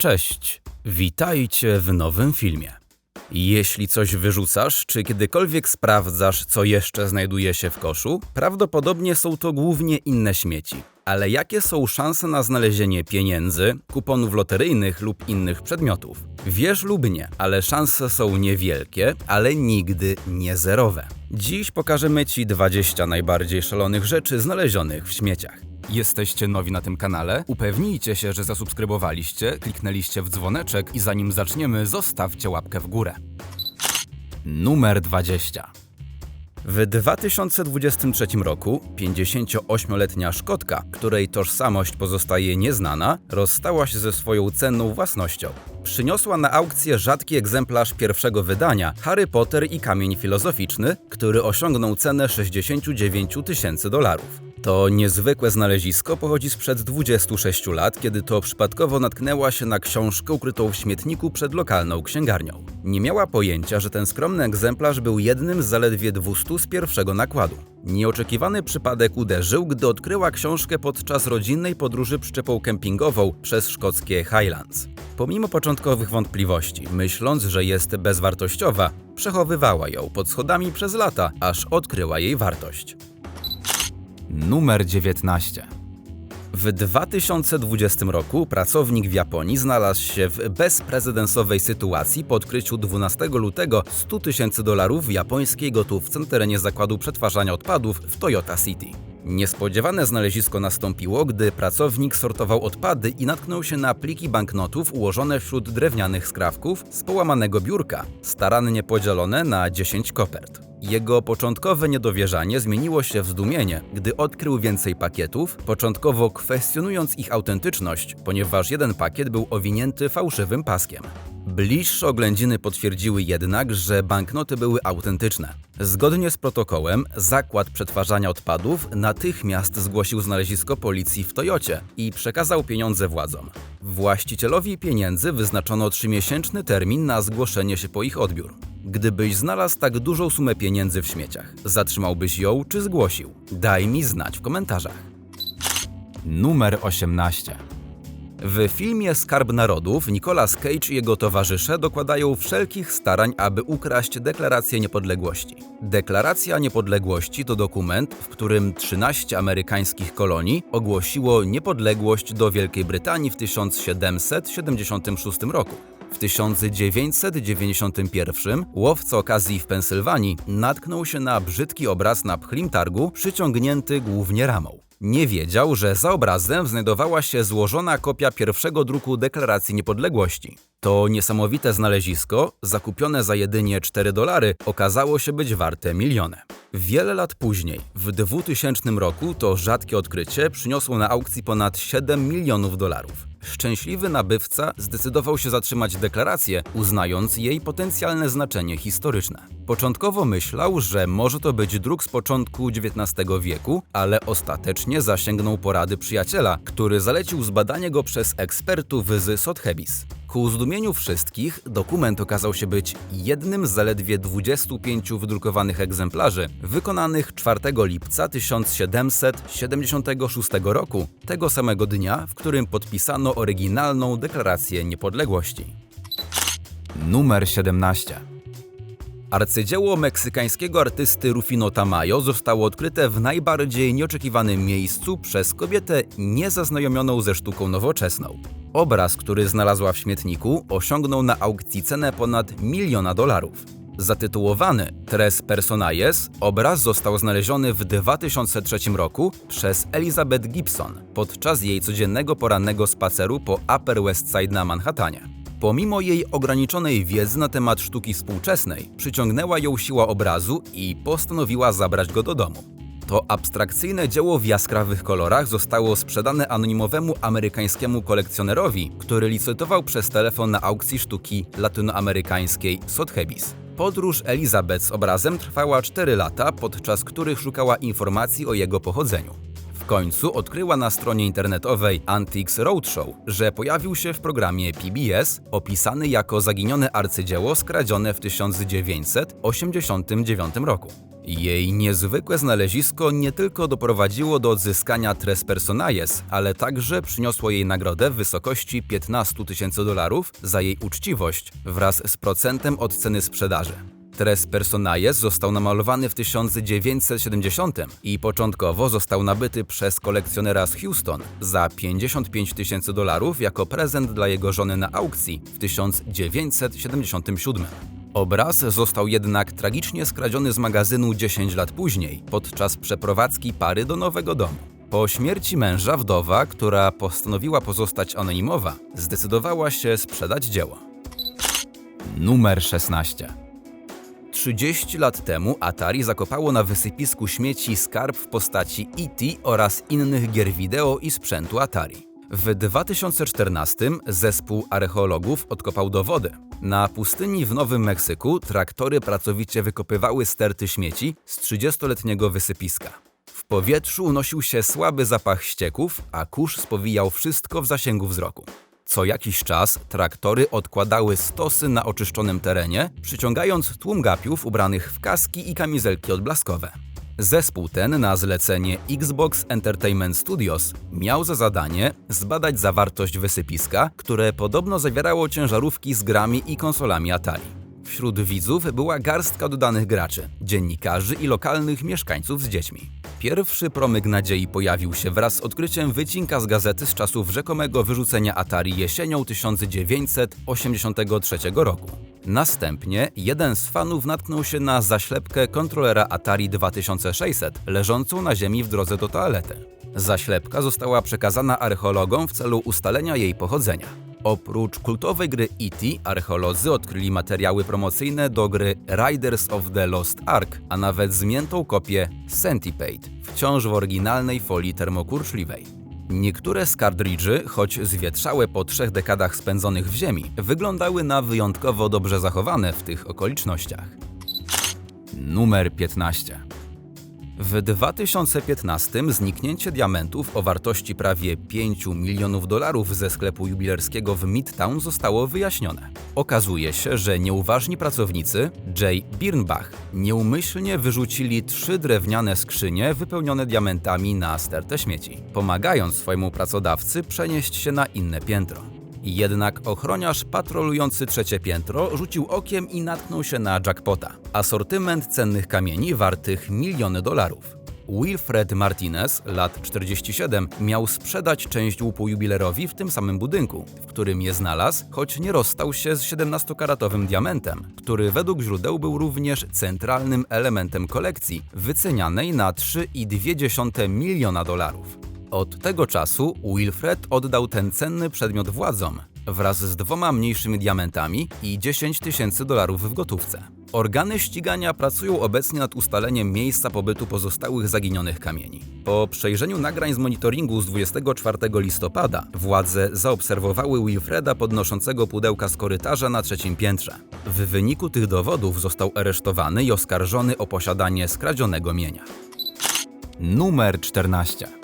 Cześć, witajcie w nowym filmie. Jeśli coś wyrzucasz, czy kiedykolwiek sprawdzasz, co jeszcze znajduje się w koszu, prawdopodobnie są to głównie inne śmieci. Ale jakie są szanse na znalezienie pieniędzy, kuponów loteryjnych lub innych przedmiotów? Wiesz lub nie, ale szanse są niewielkie, ale nigdy nie zerowe. Dziś pokażemy Ci 20 najbardziej szalonych rzeczy znalezionych w śmieciach. Jesteście nowi na tym kanale? Upewnijcie się, że zasubskrybowaliście, kliknęliście w dzwoneczek i zanim zaczniemy, zostawcie łapkę w górę. Numer 20. W 2023 roku 58-letnia Szkotka, której tożsamość pozostaje nieznana, rozstała się ze swoją cenną własnością. Przyniosła na aukcję rzadki egzemplarz pierwszego wydania Harry Potter i Kamień Filozoficzny, który osiągnął cenę 69 tysięcy dolarów. To niezwykłe znalezisko pochodzi sprzed 26 lat, kiedy to przypadkowo natknęła się na książkę ukrytą w śmietniku przed lokalną księgarnią. Nie miała pojęcia, że ten skromny egzemplarz był jednym z zaledwie 200 z pierwszego nakładu. Nieoczekiwany przypadek uderzył, gdy odkryła książkę podczas rodzinnej podróży przyczepą kempingową przez szkockie Highlands. Pomimo początkowych wątpliwości, myśląc, że jest bezwartościowa, przechowywała ją pod schodami przez lata, aż odkryła jej wartość. Numer 19. W 2020 roku pracownik w Japonii znalazł się w bezprecedensowej sytuacji po odkryciu 12 lutego 100 tysięcy dolarów w japońskiej gotówce na terenie zakładu przetwarzania odpadów w Toyota City. Niespodziewane znalezisko nastąpiło, gdy pracownik sortował odpady i natknął się na pliki banknotów ułożone wśród drewnianych skrawków z połamanego biurka, starannie podzielone na 10 kopert. Jego początkowe niedowierzanie zmieniło się w zdumienie, gdy odkrył więcej pakietów, początkowo kwestionując ich autentyczność, ponieważ jeden pakiet był owinięty fałszywym paskiem. Bliższe oględziny potwierdziły jednak, że banknoty były autentyczne. Zgodnie z protokołem, zakład przetwarzania odpadów natychmiast zgłosił znalezisko policji w Toyocie i przekazał pieniądze władzom. Właścicielowi pieniędzy wyznaczono trzymiesięczny termin na zgłoszenie się po ich odbiór. Gdybyś znalazł tak dużą sumę pieniędzy w śmieciach, zatrzymałbyś ją czy zgłosił? Daj mi znać w komentarzach. Numer 18. W filmie Skarb Narodów Nicolas Cage i jego towarzysze dokładają wszelkich starań, aby ukraść Deklarację Niepodległości. Deklaracja Niepodległości to dokument, w którym 13 amerykańskich kolonii ogłosiło niepodległość do Wielkiej Brytanii w 1776 roku. W 1991 łowca okazji w Pensylwanii natknął się na brzydki obraz na pchlim targu, przyciągnięty głównie ramą. Nie wiedział, że za obrazem znajdowała się złożona kopia pierwszego druku Deklaracji Niepodległości. To niesamowite znalezisko, zakupione za jedynie 4 dolary, okazało się być warte miliony. Wiele lat później, w 2000 roku, to rzadkie odkrycie przyniosło na aukcji ponad 7 milionów dolarów. Szczęśliwy nabywca zdecydował się zatrzymać deklarację, uznając jej potencjalne znaczenie historyczne. Początkowo myślał, że może to być druk z początku XIX wieku, ale ostatecznie zasięgnął porady przyjaciela, który zalecił zbadanie go przez ekspertów z Sotheby's. Ku zdumieniu wszystkich, dokument okazał się być jednym z zaledwie 25 wydrukowanych egzemplarzy, wykonanych 4 lipca 1776 roku, tego samego dnia, w którym podpisano oryginalną deklarację niepodległości. Numer 17. Arcydzieło meksykańskiego artysty Rufino Tamayo zostało odkryte w najbardziej nieoczekiwanym miejscu przez kobietę niezaznajomioną ze sztuką nowoczesną. Obraz, który znalazła w śmietniku, osiągnął na aukcji cenę ponad miliona dolarów. Zatytułowany Tres Personajes, obraz został znaleziony w 2003 roku przez Elizabeth Gibson podczas jej codziennego porannego spaceru po Upper West Side na Manhattanie. Pomimo jej ograniczonej wiedzy na temat sztuki współczesnej, przyciągnęła ją siła obrazu i postanowiła zabrać go do domu. To abstrakcyjne dzieło w jaskrawych kolorach zostało sprzedane anonimowemu amerykańskiemu kolekcjonerowi, który licytował przez telefon na aukcji sztuki latynoamerykańskiej Sotheby's. Podróż Elizabeth z obrazem trwała 4 lata, podczas których szukała informacji o jego pochodzeniu. Końcu odkryła na stronie internetowej Antiques Roadshow, że pojawił się w programie PBS opisany jako zaginione arcydzieło skradzione w 1989 roku. Jej niezwykłe znalezisko nie tylko doprowadziło do odzyskania tres personajes, ale także przyniosło jej nagrodę w wysokości 15 tysięcy dolarów za jej uczciwość wraz z procentem od ceny sprzedaży. Tres personajes został namalowany w 1970 i początkowo został nabyty przez kolekcjonera z Houston za 55 tysięcy dolarów jako prezent dla jego żony na aukcji w 1977. Obraz został jednak tragicznie skradziony z magazynu 10 lat później, podczas przeprowadzki pary do nowego domu. Po śmierci męża wdowa, która postanowiła pozostać anonimowa, zdecydowała się sprzedać dzieło. Numer 16. 30 lat temu Atari zakopało na wysypisku śmieci skarb w postaci E.T. oraz innych gier wideo i sprzętu Atari. W 2014 zespół archeologów odkopał dowody. Na pustyni w Nowym Meksyku traktory pracowicie wykopywały sterty śmieci z 30-letniego wysypiska. W powietrzu unosił się słaby zapach ścieków, a kurz spowijał wszystko w zasięgu wzroku. Co jakiś czas traktory odkładały stosy na oczyszczonym terenie, przyciągając tłum gapiów ubranych w kaski i kamizelki odblaskowe. Zespół ten na zlecenie Xbox Entertainment Studios miał za zadanie zbadać zawartość wysypiska, które podobno zawierało ciężarówki z grami i konsolami Atari. Wśród widzów była garstka dodanych graczy, dziennikarzy i lokalnych mieszkańców z dziećmi. Pierwszy promyk nadziei pojawił się wraz z odkryciem wycinka z gazety z czasów rzekomego wyrzucenia Atari jesienią 1983 roku. Następnie jeden z fanów natknął się na zaślepkę kontrolera Atari 2600 leżącą na ziemi w drodze do toalety. Zaślepka została przekazana archeologom w celu ustalenia jej pochodzenia. Oprócz kultowej gry E.T., archeolodzy odkryli materiały promocyjne do gry Riders of the Lost Ark, a nawet zmiętą kopię Centipede, wciąż w oryginalnej folii termokurczliwej. Niektóre z kartridży, choć zwietrzałe po trzech dekadach spędzonych w ziemi, wyglądały na wyjątkowo dobrze zachowane w tych okolicznościach. Numer 15. W 2015 zniknięcie diamentów o wartości prawie 5 milionów dolarów ze sklepu jubilerskiego w Midtown zostało wyjaśnione. Okazuje się, że nieuważni pracownicy Jay Birnbach nieumyślnie wyrzucili trzy drewniane skrzynie wypełnione diamentami na stertę śmieci, pomagając swojemu pracodawcy przenieść się na inne piętro. Jednak ochroniarz patrolujący trzecie piętro rzucił okiem i natknął się na jackpota. Asortyment cennych kamieni wartych miliony dolarów. Wilfred Martinez, lat 47, miał sprzedać część łupu jubilerowi w tym samym budynku, w którym je znalazł, choć nie rozstał się z 17-karatowym diamentem, który według źródeł był również centralnym elementem kolekcji, wycenianej na 3,2 miliona dolarów. Od tego czasu Wilfred oddał ten cenny przedmiot władzom wraz z dwoma mniejszymi diamentami i 10 tysięcy dolarów w gotówce. Organy ścigania pracują obecnie nad ustaleniem miejsca pobytu pozostałych zaginionych kamieni. Po przejrzeniu nagrań z monitoringu z 24 listopada władze zaobserwowały Wilfreda podnoszącego pudełka z korytarza na trzecim piętrze. W wyniku tych dowodów został aresztowany i oskarżony o posiadanie skradzionego mienia. Numer 14.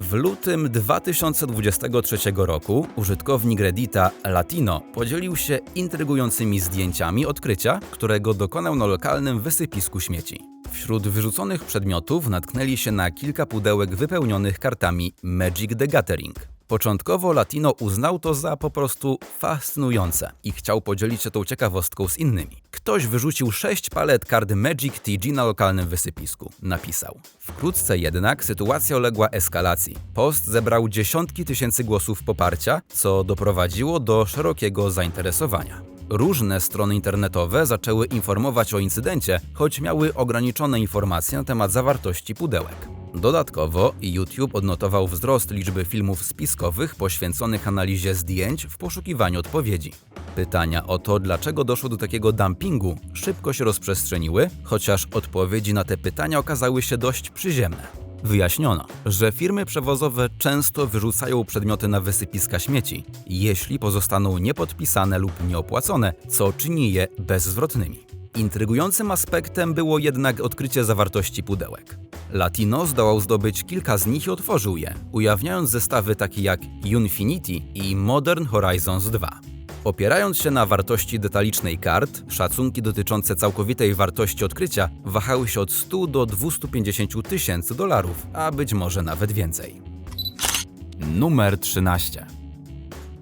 W lutym 2023 roku użytkownik Reddita Latino podzielił się intrygującymi zdjęciami odkrycia, którego dokonał na lokalnym wysypisku śmieci. Wśród wyrzuconych przedmiotów natknęli się na kilka pudełek wypełnionych kartami Magic the Gathering. Początkowo Latino uznał to za po prostu fascynujące i chciał podzielić się tą ciekawostką z innymi. Ktoś wyrzucił sześć palet kart Magic TG na lokalnym wysypisku, napisał. Wkrótce jednak sytuacja uległa eskalacji. Post zebrał dziesiątki tysięcy głosów poparcia, co doprowadziło do szerokiego zainteresowania. Różne strony internetowe zaczęły informować o incydencie, choć miały ograniczone informacje na temat zawartości pudełek. Dodatkowo YouTube odnotował wzrost liczby filmów spiskowych poświęconych analizie zdjęć w poszukiwaniu odpowiedzi. Pytania o to, dlaczego doszło do takiego dumpingu, szybko się rozprzestrzeniły, chociaż odpowiedzi na te pytania okazały się dość przyziemne. Wyjaśniono, że firmy przewozowe często wyrzucają przedmioty na wysypiska śmieci, jeśli pozostaną niepodpisane lub nieopłacone, co czyni je bezzwrotnymi. Intrygującym aspektem było jednak odkrycie zawartości pudełek. Latino zdołał zdobyć kilka z nich i otworzył je, ujawniając zestawy takie jak Infinity i Modern Horizons 2. Opierając się na wartości detalicznej kart, szacunki dotyczące całkowitej wartości odkrycia wahały się od 100 do 250 tysięcy dolarów, a być może nawet więcej. Numer 13.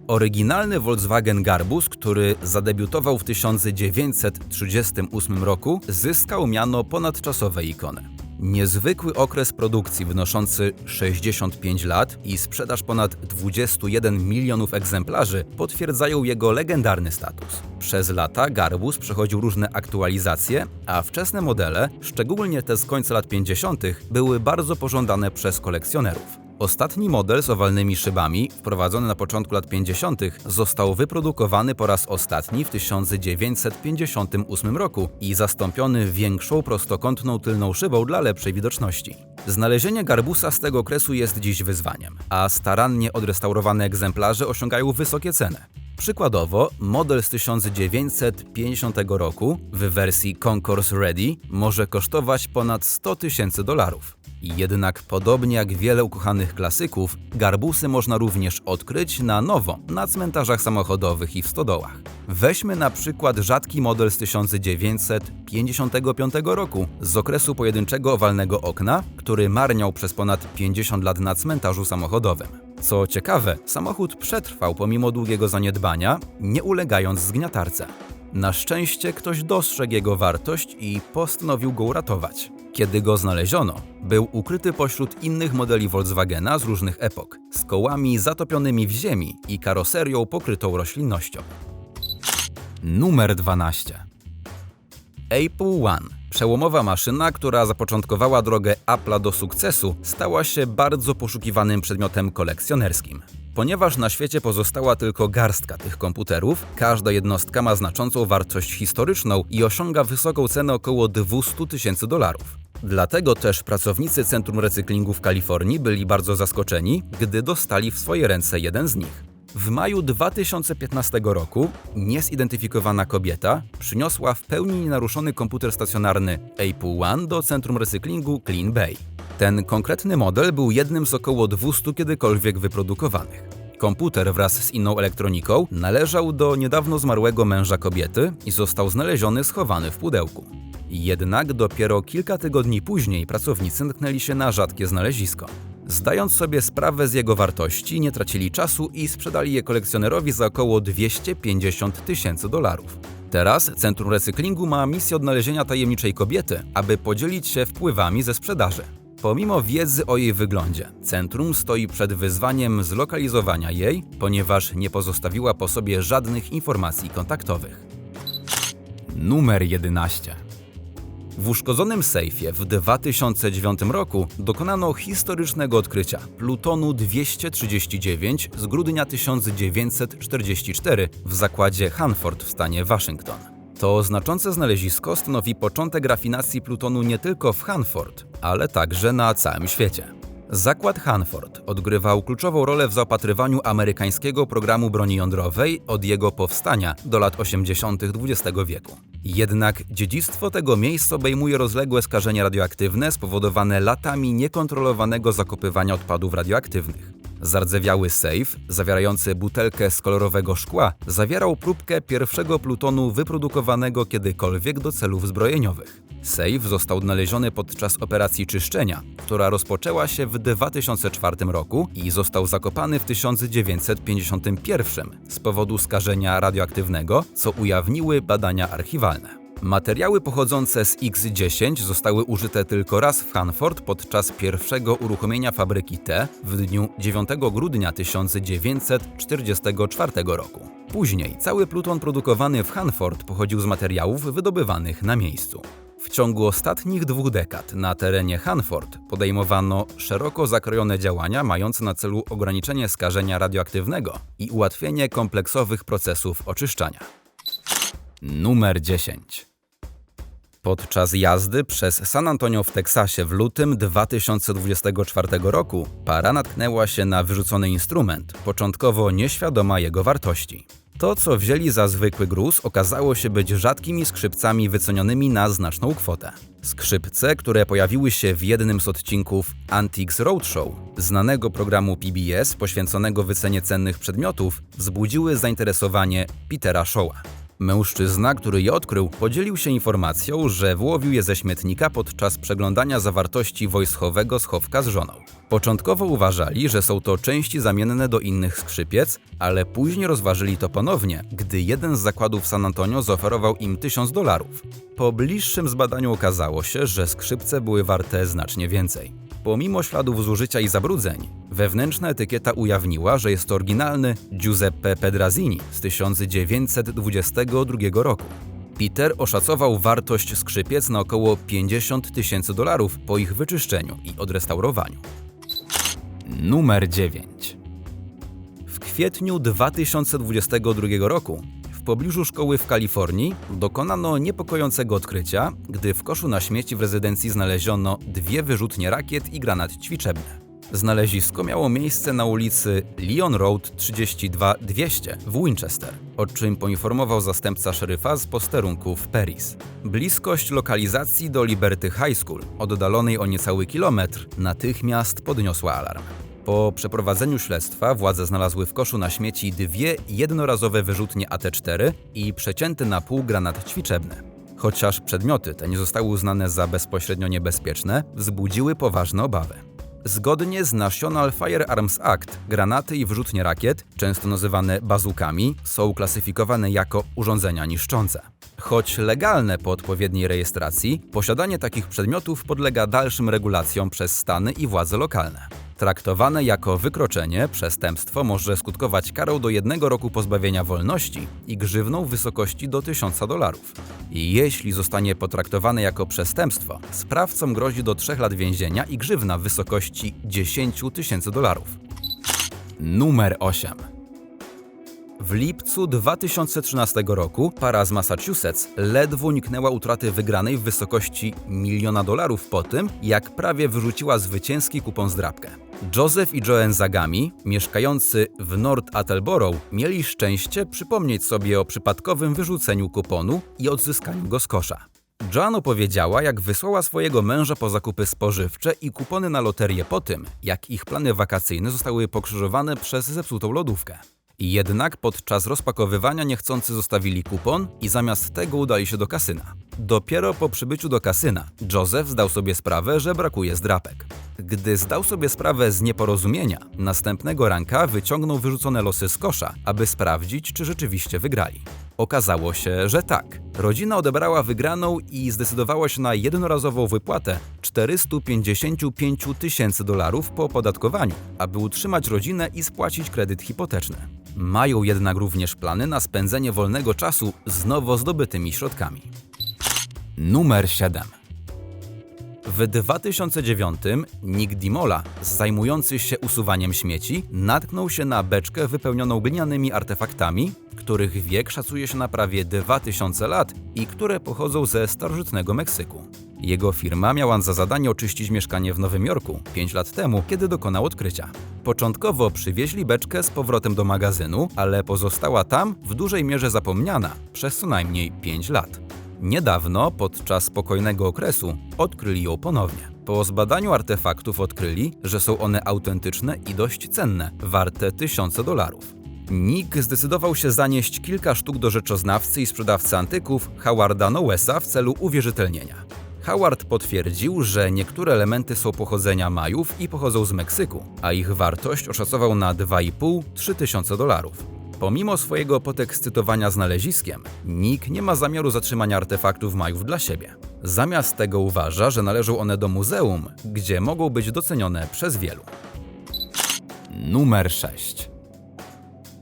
Oryginalny Volkswagen Garbus, który zadebiutował w 1938 roku, zyskał miano ponadczasowej ikony. Niezwykły okres produkcji wynoszący 65 lat i sprzedaż ponad 21 milionów egzemplarzy potwierdzają jego legendarny status. Przez lata Garbus przechodził różne aktualizacje, a wczesne modele, szczególnie te z końca lat 50., były bardzo pożądane przez kolekcjonerów. Ostatni model z owalnymi szybami, wprowadzony na początku lat 50., został wyprodukowany po raz ostatni w 1958 roku i zastąpiony większą prostokątną tylną szybą dla lepszej widoczności. Znalezienie garbusa z tego okresu jest dziś wyzwaniem, a starannie odrestaurowane egzemplarze osiągają wysokie ceny. Przykładowo, model z 1950 roku w wersji Concourse Ready może kosztować ponad 100 tysięcy dolarów. Jednak podobnie jak wiele ukochanych klasyków, garbusy można również odkryć na nowo na cmentarzach samochodowych i w stodołach. Weźmy na przykład rzadki model z 1955 roku z okresu pojedynczego owalnego okna, który marniał przez ponad 50 lat na cmentarzu samochodowym. Co ciekawe, samochód przetrwał pomimo długiego zaniedbania, nie ulegając zgniatarce. Na szczęście ktoś dostrzegł jego wartość i postanowił go uratować. Kiedy go znaleziono, był ukryty pośród innych modeli Volkswagena z różnych epok, z kołami zatopionymi w ziemi i karoserią pokrytą roślinnością. Numer 12. Apple One Przełomowa maszyna, która zapoczątkowała drogę Apple'a do sukcesu, stała się bardzo poszukiwanym przedmiotem kolekcjonerskim. Ponieważ na świecie pozostała tylko garstka tych komputerów, każda jednostka ma znaczącą wartość historyczną i osiąga wysoką cenę około 200 tysięcy dolarów. Dlatego też pracownicy Centrum Recyklingu w Kalifornii byli bardzo zaskoczeni, gdy dostali w swoje ręce jeden z nich. W maju 2015 roku niezidentyfikowana kobieta przyniosła w pełni nienaruszony komputer stacjonarny Apple One do Centrum Recyklingu Clean Bay. Ten konkretny model był jednym z około 200 kiedykolwiek wyprodukowanych. Komputer wraz z inną elektroniką należał do niedawno zmarłego męża kobiety i został znaleziony schowany w pudełku. Jednak dopiero kilka tygodni później pracownicy natknęli się na rzadkie znalezisko. Zdając sobie sprawę z jego wartości, nie tracili czasu i sprzedali je kolekcjonerowi za około 250 tysięcy dolarów. Teraz Centrum Recyklingu ma misję odnalezienia tajemniczej kobiety, aby podzielić się wpływami ze sprzedaży. Pomimo wiedzy o jej wyglądzie, centrum stoi przed wyzwaniem zlokalizowania jej, ponieważ nie pozostawiła po sobie żadnych informacji kontaktowych. Numer 11. W uszkodzonym sejfie w 2009 roku dokonano historycznego odkrycia plutonu 239 z grudnia 1944 w zakładzie Hanford w stanie Waszyngton. To znaczące znalezisko stanowi początek rafinacji plutonu nie tylko w Hanford, ale także na całym świecie. Zakład Hanford odgrywał kluczową rolę w zaopatrywaniu amerykańskiego programu broni jądrowej od jego powstania do lat 80. XX wieku. Jednak dziedzictwo tego miejsca obejmuje rozległe skażenia radioaktywne spowodowane latami niekontrolowanego zakopywania odpadów radioaktywnych. Zardzewiały sejf, zawierający butelkę z kolorowego szkła, zawierał próbkę pierwszego plutonu wyprodukowanego kiedykolwiek do celów zbrojeniowych. Sejf został odnaleziony podczas operacji czyszczenia, która rozpoczęła się w 2004 roku i został zakopany w 1951 z powodu skażenia radioaktywnego, co ujawniły badania archiwalne. Materiały pochodzące z X-10 zostały użyte tylko raz w Hanford podczas pierwszego uruchomienia fabryki T w dniu 9 grudnia 1944 roku. Później cały pluton produkowany w Hanford pochodził z materiałów wydobywanych na miejscu. W ciągu ostatnich dwóch dekad na terenie Hanford podejmowano szeroko zakrojone działania mające na celu ograniczenie skażenia radioaktywnego i ułatwienie kompleksowych procesów oczyszczania. Numer 10. Podczas jazdy przez San Antonio w Teksasie w lutym 2024 roku para natknęła się na wyrzucony instrument, początkowo nieświadoma jego wartości. To, co wzięli za zwykły gruz, okazało się być rzadkimi skrzypcami wycenionymi na znaczną kwotę. Skrzypce, które pojawiły się w jednym z odcinków Antiques Roadshow, znanego programu PBS poświęconego wycenie cennych przedmiotów, wzbudziły zainteresowanie Petera Shawa. Mężczyzna, który je odkrył, podzielił się informacją, że włowił je ze śmietnika podczas przeglądania zawartości wojskowego schowka z żoną. Początkowo uważali, że są to części zamienne do innych skrzypiec, ale później rozważyli to ponownie, gdy jeden z zakładów San Antonio zaoferował im 1000 dolarów. Po bliższym zbadaniu okazało się, że skrzypce były warte znacznie więcej. Pomimo śladów zużycia i zabrudzeń, wewnętrzna etykieta ujawniła, że jest to oryginalny Giuseppe Pedrazini z 1922 roku. Peter oszacował wartość skrzypiec na około 50 tysięcy dolarów po ich wyczyszczeniu i odrestaurowaniu. Numer 9. W kwietniu 2022 roku w pobliżu szkoły w Kalifornii dokonano niepokojącego odkrycia, gdy w koszu na śmieci w rezydencji znaleziono dwie wyrzutnie rakiet i granat ćwiczebny. Znalezisko miało miejsce na ulicy Leon Road 32200 w Winchester, o czym poinformował zastępca szeryfa z posterunku w Paris. Bliskość lokalizacji do Liberty High School, oddalonej o niecały kilometr, natychmiast podniosła alarm. Po przeprowadzeniu śledztwa władze znalazły w koszu na śmieci dwie jednorazowe wyrzutnie AT-4 i przecięty na pół granat ćwiczebny. Chociaż przedmioty te nie zostały uznane za bezpośrednio niebezpieczne, wzbudziły poważne obawy. Zgodnie z National Firearms Act, granaty i wyrzutnie rakiet, często nazywane bazukami, są klasyfikowane jako urządzenia niszczące. Choć legalne po odpowiedniej rejestracji, posiadanie takich przedmiotów podlega dalszym regulacjom przez stany i władze lokalne. Traktowane jako wykroczenie, przestępstwo może skutkować karą do jednego roku pozbawienia wolności i grzywną w wysokości do 1000 dolarów. I jeśli zostanie potraktowane jako przestępstwo, sprawcom grozi do 3 lat więzienia i grzywna w wysokości 10 tysięcy dolarów. Numer 8. W lipcu 2013 roku para z Massachusetts ledwo uniknęła utraty wygranej w wysokości miliona dolarów po tym, jak prawie wyrzuciła zwycięski kupon zdrabkę. Joseph i Joanne Zagami, mieszkający w North Attleboro, mieli szczęście przypomnieć sobie o przypadkowym wyrzuceniu kuponu i odzyskaniu go z kosza. Joan opowiedziała, jak wysłała swojego męża po zakupy spożywcze i kupony na loterię po tym, jak ich plany wakacyjne zostały pokrzyżowane przez zepsutą lodówkę. Jednak podczas rozpakowywania niechcący zostawili kupon i zamiast tego udali się do kasyna. Dopiero po przybyciu do kasyna Joseph zdał sobie sprawę, że brakuje zdrapek. Gdy zdał sobie sprawę z nieporozumienia, następnego ranka wyciągnął wyrzucone losy z kosza, aby sprawdzić, czy rzeczywiście wygrali. Okazało się, że tak. Rodzina odebrała wygraną i zdecydowała się na jednorazową wypłatę 455 tysięcy dolarów po opodatkowaniu, aby utrzymać rodzinę i spłacić kredyt hipoteczny. Mają jednak również plany na spędzenie wolnego czasu z nowo zdobytymi środkami. Numer 7. W 2009 Nick Dimola, zajmujący się usuwaniem śmieci, natknął się na beczkę wypełnioną glinianymi artefaktami, których wiek szacuje się na prawie 2000 lat i które pochodzą ze starożytnego Meksyku. Jego firma miała za zadanie oczyścić mieszkanie w Nowym Jorku 5 lat temu, kiedy dokonał odkrycia. Początkowo przywieźli beczkę z powrotem do magazynu, ale pozostała tam w dużej mierze zapomniana przez co najmniej 5 lat. Niedawno, podczas spokojnego okresu, odkryli ją ponownie. Po zbadaniu artefaktów odkryli, że są one autentyczne i dość cenne, warte tysiące dolarów. Nick zdecydował się zanieść kilka sztuk do rzeczoznawcy i sprzedawcy antyków Howarda Nowesa w celu uwierzytelnienia. Howard potwierdził, że niektóre elementy są pochodzenia Majów i pochodzą z Meksyku, a ich wartość oszacował na 2,5-3 tysiące dolarów. Pomimo swojego podekscytowania znaleziskiem, Nick nie ma zamiaru zatrzymania artefaktów Majów dla siebie. Zamiast tego uważa, że należą one do muzeum, gdzie mogą być docenione przez wielu. Numer 6.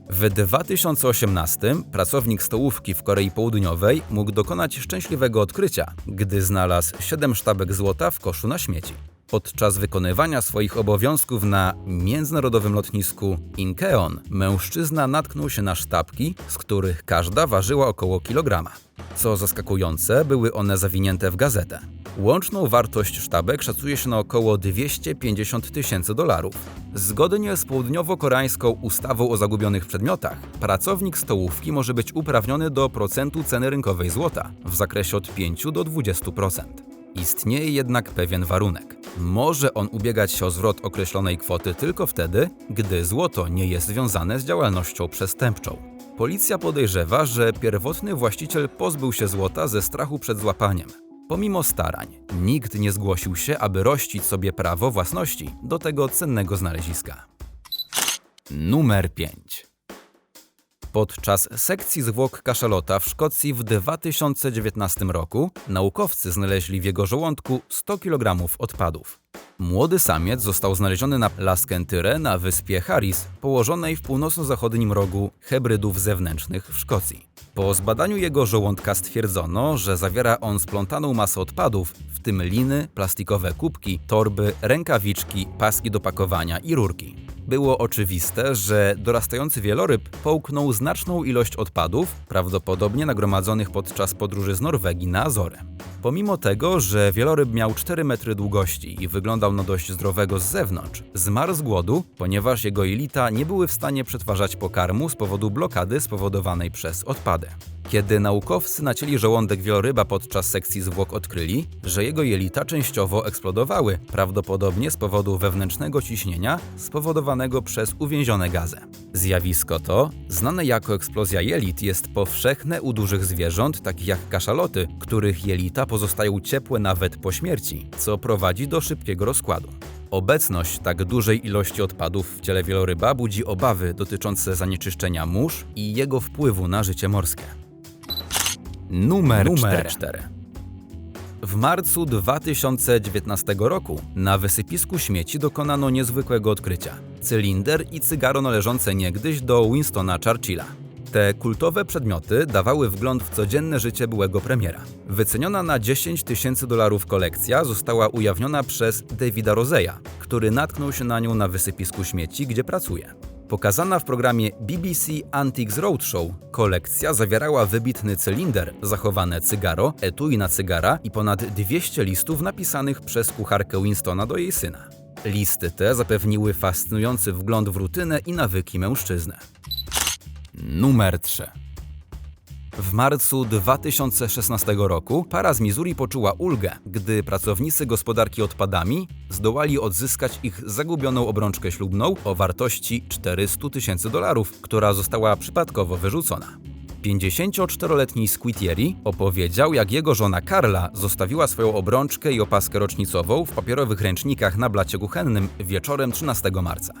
W 2018 pracownik stołówki w Korei Południowej mógł dokonać szczęśliwego odkrycia, gdy znalazł 7 sztabek złota w koszu na śmieci. Podczas wykonywania swoich obowiązków na międzynarodowym lotnisku Incheon mężczyzna natknął się na sztabki, z których każda ważyła około kilograma. Co zaskakujące, były one zawinięte w gazetę. Łączną wartość sztabek szacuje się na około 250 tysięcy dolarów. Zgodnie z południowo-koreańską ustawą o zagubionych przedmiotach, pracownik stołówki może być uprawniony do procentu ceny rynkowej złota w zakresie od 5 do 20%. Istnieje jednak pewien warunek. Może on ubiegać się o zwrot określonej kwoty tylko wtedy, gdy złoto nie jest związane z działalnością przestępczą. Policja podejrzewa, że pierwotny właściciel pozbył się złota ze strachu przed złapaniem. Pomimo starań, nikt nie zgłosił się, aby rościć sobie prawo własności do tego cennego znaleziska. Numer 5. Podczas sekcji zwłok kaszalota w Szkocji w 2019 roku naukowcy znaleźli w jego żołądku 100 kg odpadów. Młody samiec został znaleziony na Laskentyre na wyspie Harris, położonej w północno-zachodnim rogu Hebrydów Zewnętrznych w Szkocji. Po zbadaniu jego żołądka stwierdzono, że zawiera on splątaną masę odpadów, w tym liny, plastikowe kubki, torby, rękawiczki, paski do pakowania i rurki. Było oczywiste, że dorastający wieloryb połknął znaczną ilość odpadów, prawdopodobnie nagromadzonych podczas podróży z Norwegii na Azory. Pomimo tego, że wieloryb miał 4 metry długości i wyglądał na dość zdrowego z zewnątrz, zmarł z głodu, ponieważ jego jelita nie były w stanie przetwarzać pokarmu z powodu blokady spowodowanej przez odpady. Kiedy naukowcy nacięli żołądek wieloryba podczas sekcji zwłok odkryli, że jego jelita częściowo eksplodowały, prawdopodobnie z powodu wewnętrznego ciśnienia spowodowanego przez uwięzione gazy. Zjawisko to, znane jako eksplozja jelit, jest powszechne u dużych zwierząt, takich jak kaszaloty, których jelita pozostają ciepłe nawet po śmierci, co prowadzi do szybkiego rozkładu. Obecność tak dużej ilości odpadów w ciele wieloryba budzi obawy dotyczące zanieczyszczenia mórz i jego wpływu na życie morskie. Numer, Numer 4. W marcu 2019 roku na wysypisku śmieci dokonano niezwykłego odkrycia. Cylinder i cygaro należące niegdyś do Winstona Churchilla. Te kultowe przedmioty dawały wgląd w codzienne życie byłego premiera. Wyceniona na 10 tysięcy dolarów kolekcja została ujawniona przez Davida Roseya, który natknął się na nią na wysypisku śmieci, gdzie pracuje. Pokazana w programie BBC Antiques Roadshow, kolekcja zawierała wybitny cylinder, zachowane cygaro, etui na cygara i ponad 200 listów napisanych przez kucharkę Winstona do jej syna. Listy te zapewniły fascynujący wgląd w rutynę i nawyki mężczyzny. Numer 3. W marcu 2016 roku para z Missouri poczuła ulgę, gdy pracownicy gospodarki odpadami zdołali odzyskać ich zagubioną obrączkę ślubną o wartości 400 tysięcy dolarów, która została przypadkowo wyrzucona. 54-letni Squitieri opowiedział, jak jego żona Karla zostawiła swoją obrączkę i opaskę rocznicową w papierowych ręcznikach na blacie kuchennym wieczorem 13 marca.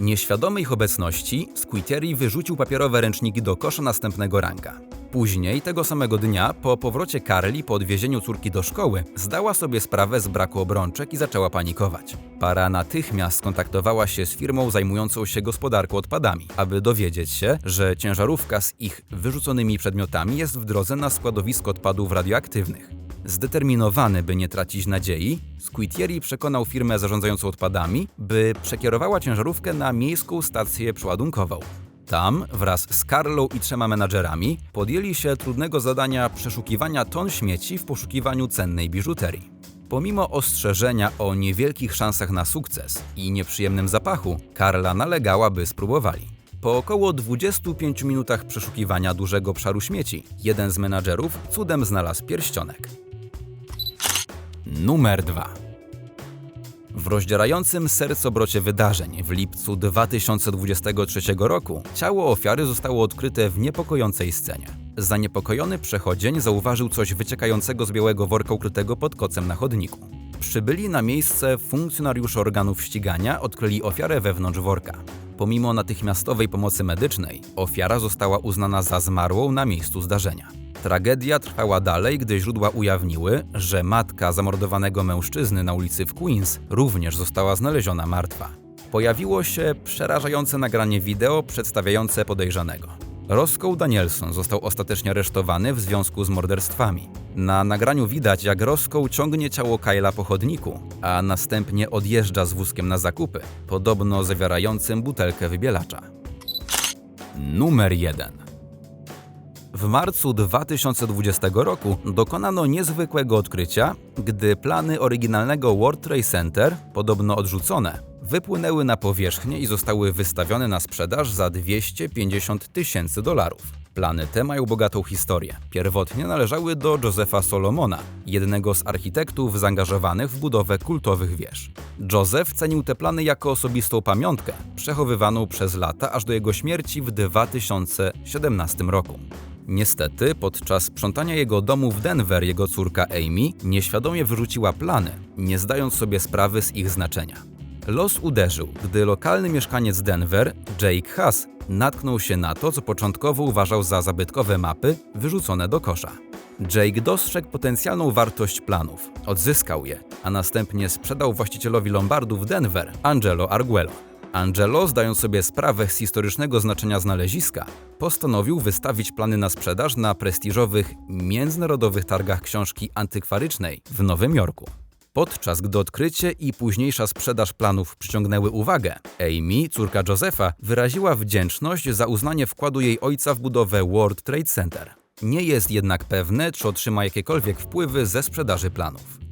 Nieświadomy ich obecności, Squitieri wyrzucił papierowe ręczniki do kosza następnego ranka. Później, tego samego dnia, po powrocie Karli po odwiezieniu córki do szkoły, zdała sobie sprawę z braku obrączek i zaczęła panikować. Para natychmiast skontaktowała się z firmą zajmującą się gospodarką odpadami, aby dowiedzieć się, że ciężarówka z ich wyrzuconymi przedmiotami jest w drodze na składowisko odpadów radioaktywnych. Zdeterminowany, by nie tracić nadziei, Squitieri przekonał firmę zarządzającą odpadami, by przekierowała ciężarówkę na miejską stację przeładunkową. Tam, wraz z Karlą i trzema menadżerami, podjęli się trudnego zadania przeszukiwania ton śmieci w poszukiwaniu cennej biżuterii. Pomimo ostrzeżenia o niewielkich szansach na sukces i nieprzyjemnym zapachu, Karla nalegała, by spróbowali. Po około 25 minutach przeszukiwania dużego obszaru śmieci, jeden z menadżerów cudem znalazł pierścionek. Numer 2. W rozdzierającym sercobrocie wydarzeń w lipcu 2023 roku ciało ofiary zostało odkryte w niepokojącej scenie. Zaniepokojony przechodzień zauważył coś wyciekającego z białego worka ukrytego pod kocem na chodniku. Przybyli na miejsce funkcjonariusze organów ścigania odkryli ofiarę wewnątrz worka. Pomimo natychmiastowej pomocy medycznej, ofiara została uznana za zmarłą na miejscu zdarzenia. Tragedia trwała dalej, gdy źródła ujawniły, że matka zamordowanego mężczyzny na ulicy w Queens również została znaleziona martwa. Pojawiło się przerażające nagranie wideo przedstawiające podejrzanego. Roscoe Danielson został ostatecznie aresztowany w związku z morderstwami. Na nagraniu widać, jak Roscoe ciągnie ciało Kyla po chodniku, a następnie odjeżdża z wózkiem na zakupy, podobno zawierającym butelkę wybielacza. Numer 1. W marcu 2020 roku dokonano niezwykłego odkrycia, gdy plany oryginalnego World Trade Center, podobno odrzucone, wypłynęły na powierzchnię i zostały wystawione na sprzedaż za 250 tysięcy dolarów. Plany te mają bogatą historię. Pierwotnie należały do Josepha Solomona, jednego z architektów zaangażowanych w budowę kultowych wież. Joseph cenił te plany jako osobistą pamiątkę, przechowywaną przez lata aż do jego śmierci w 2017 roku. Niestety, podczas sprzątania jego domu w Denver jego córka Amy nieświadomie wyrzuciła plany, nie zdając sobie sprawy z ich znaczenia. Los uderzył, gdy lokalny mieszkaniec Denver, Jake Huss, natknął się na to, co początkowo uważał za zabytkowe mapy wyrzucone do kosza. Jake dostrzegł potencjalną wartość planów, odzyskał je, a następnie sprzedał właścicielowi Lombardu w Denver, Angelo Arguello. Angelo, zdając sobie sprawę z historycznego znaczenia znaleziska, postanowił wystawić plany na sprzedaż na prestiżowych międzynarodowych targach książki antykwarycznej w Nowym Jorku. Podczas gdy odkrycie i późniejsza sprzedaż planów przyciągnęły uwagę, Amy, córka Josepha, wyraziła wdzięczność za uznanie wkładu jej ojca w budowę World Trade Center. Nie jest jednak pewne, czy otrzyma jakiekolwiek wpływy ze sprzedaży planów.